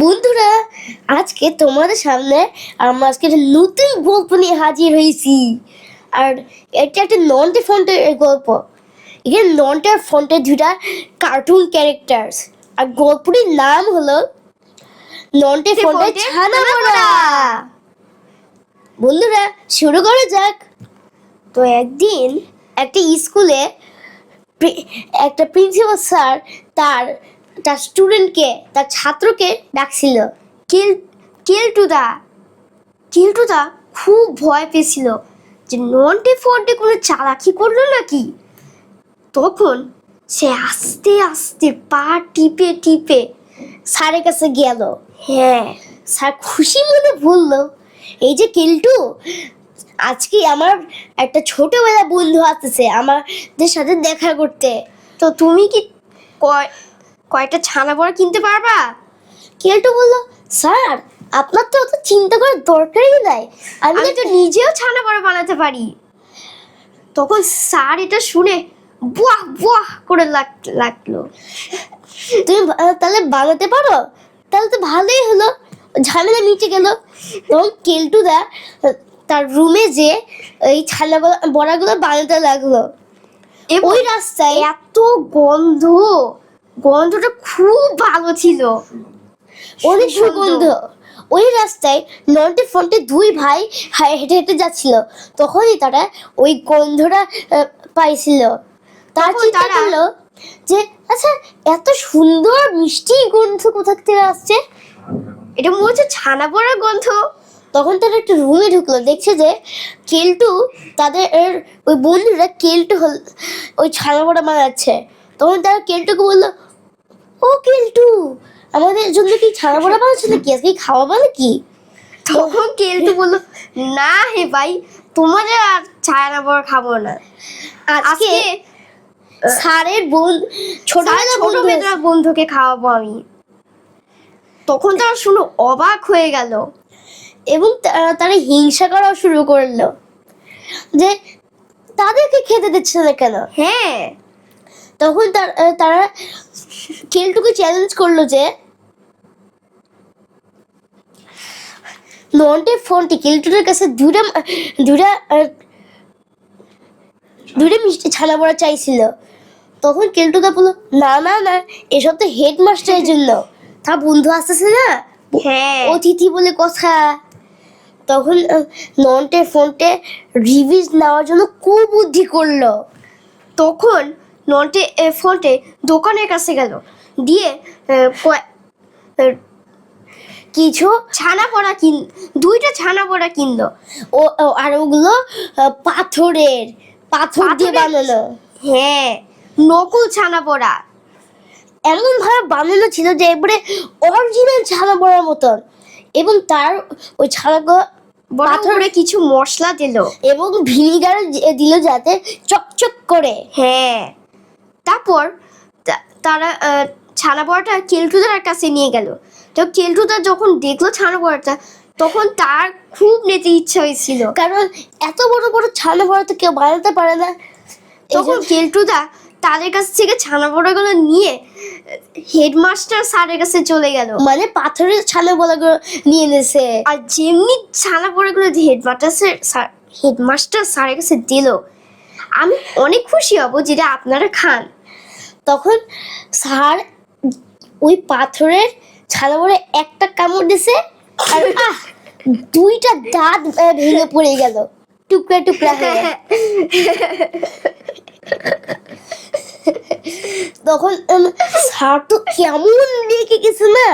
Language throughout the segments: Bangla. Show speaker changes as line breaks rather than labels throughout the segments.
বন্ধুরা আজকে তোমাদের সামনে আমরা আজকে একটা নতুন গল্প নিয়ে হাজির হয়েছি। আর এটা একটা নন্টে ফন্টের গল্প। এখানে নন্টে ফন্টের দুটা কার্টুন ক্যারেক্টার্স আর গল্পটির নাম হলো নন্টে ফন্টের ছানা পড়া। বন্ধুরা শুরু করা যাক। তো একদিন একটা স্কুলে একটা প্রিন্সিপাল স্যার তার তার স্টুডেন্টকে তার ছাত্রকে ডাকছিল।
কিল, কিলটুদা কিলটুদা খুব ভয় পেয়েছিল যে নন্টে ফন্টে কোনো চালাকি করল নাকি? তখন সে আস্তে আস্তে পা টিপে টিপে
স্যারের কাছে গেল।
হ্যাঁ
স্যার খুশি মনে বলল, এই যে কিল্টু, আজকে আমার একটা ছোটবেলা বন্ধু আসতেছে, আমাদের সাথে দেখা করতে।
তো তুমি কি কয় কয়টা ছানা বড়া কিনতে পারবা?
কেলটু বলল স্যার আপনার তো অত চিন্তা করার দরকারই নাই। আমি তো
নিজেও ছানা বড়া বানাতে পারি। তখন স্যার এটা শুনে বাহ বাহ করে লাগ- লাগল।
তুমি তাহলে বানাতে পারো? তাহলে তো ভালোই হলো। ঝামেলা মিটে গেল। তখন কেলটুদা তার রুমে যে এই ছানা বড়া- বড়াগুলো বানাতে লাগল। ওই রাস্তায়
এত গন্ধ! গন্ধটা খুব ভালো ছিল।
অনেক
সুগন্ধ।
ওই রাস্তায় নন্টে ফন্টে দুই ভাই হেঁটে হেঁটে যাচ্ছিল। তখনই তারা ওই গন্ধটা পাইছিল। তার চিন্তা করল যে আচ্ছা এত সুন্দর মিষ্টি গন্ধ কোথা থেকে আসছে?
এটা মনে হচ্ছে ছানা বড়ার গন্ধ।
তখন তারা একটা রুমে ঢুকলো। দেখছে যে কেলটু তাদের ওই বন্ধুরা কেলটু হল ওই ছানা বড়া বানাচ্ছে। তখন তারা কেলটুকে বলল ও কেলটু আমাদের জন্য কি ছানা বড়া বানাচ্ছে নাকি আজকে কি খাওয়াবো নাকি
তখন কেলটু বলল না হে ভাই তোমাদের আর ছানা বড়া খাব না।
আজকে স্যারের বোন ছোটবেলা
ছোট
বন্ধু।
বন্ধুকে খাওয়াবো আমি। তখন তারা শুনো অবাক হয়ে গেল।
এবং তারা হিংসা করা শুরু করল। যে তাদেরকে খেতে দিচ্ছে না কেন?
হ্যাঁ।
তখন তার- তারা কেলটুকে চ্যালেঞ্জ করল যে নন্টে ফোনটি কেলটুরের কাছে দুটা দুটা দুটা মিষ্টি ছানা পড়া চাইছিল। তখন কেলটুদা বলল না না না এসব তো হেডমাস্টারের জন্য। তা বন্ধু আসতেছে না?
হ্যাঁ।
অতিথি বলে কথা। তখন নন্টে ফোনটে রিভিউজ নেওয়ার জন্য কুবুদ্ধি করল।
তখন নন্টে ফন্টে দোকানের কাছে গেল। দিয়ে
কিছু
ছানা পড়া কিন দুইটা ছানা পড়া কিনলো।
ও আর ওগুলো পাথরের পাথর দিয়ে? বানানো
হ্যাঁ নকল ছানা পড়া।
এমন ভাবে বানানো ছিল যে এবারে অরিজিনাল ছানা বড়ার মতন। এবং তার ওই ছানাগুলো পাথরে
কিছু মশলা দিল।
এবং ভিনিগার দিল যাতে চকচক করে।
হ্যাঁ। তারপর তারা ছানা বড়াটা কেলটুদার কাছে নিয়ে গেল। তো কেলটুদা যখন দেখল ছানা বড়াটা তখন তার খুব নিতে ইচ্ছা হয়েছিল।
কারণ এত বড় বড় ছানা বড়া তো কেউ বানাতে পারে না।
তখন কেলটুদা তাদের কাছ থেকে ছানা বড়াগুলো নিয়ে হেডমাস্টার স্যারের কাছে চলে গেল।
মানে পাথরের ছানা বড়াগুলো নিয়ে এনেছে।
আর যেমনি ছানা বড়াগুলো হেডমাস্টার স্যার হেডমাস্টার স্যারের কাছে দিল আমি অনেক খুশি হব যেটা আপনারা খান।
তখন স্যার ওই পাথরের ছানা বড়া একটা কামড় দিছে আর আহ, দুইটা দাঁত ভেঙে পড়ে গেল। টুকরা টুকরা হয়ে তখন স্যার তো কেমন রেখে গেছে না,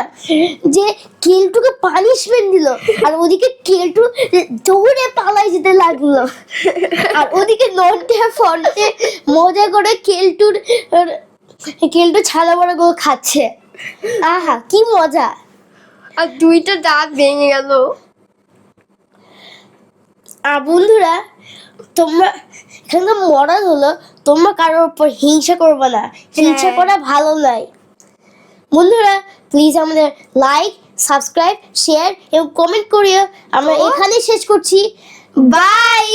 যে কেলটুকে পানিশমেন্ট দিল, আর ওদিকে কেলটু দৌড়ে পালাই যেতে লাগল। আর ওদিকে নন্টে, ফন্টে মজা করে কেলটুর কেলটু বড়া গুলো খাচ্ছে। আহা কি মজা।
আর দুইটা দাঁত ভেঙে গেল।
আর বন্ধুরা তোমরা এখানকার মরাল হলো তোমরা কারোর উপর হিংসা করবে না। হিংসা
হ্যাঁ।
করা ভালো নয়। বন্ধুরা প্লিজ আমাদের লাইক সাবস্ক্রাইব শেয়ার এবং কমেন্ট করিও। আমরা
তো?
এখানেই শেষ করছি।
বাই